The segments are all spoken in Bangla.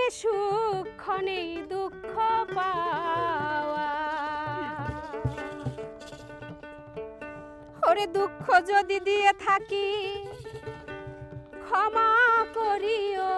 জীবনে সুখ নেই দুঃখ পাওয়া। ওরে দুঃখ যদি দিয়ে থাকি, ক্ষমা করিও।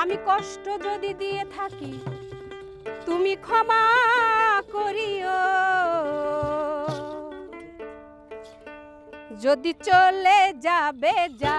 আমি কষ্ট যদি দিয়ে থাকি, তুমি ক্ষমা করিও। যদি চলে যাবে যা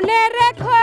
মনে রেখো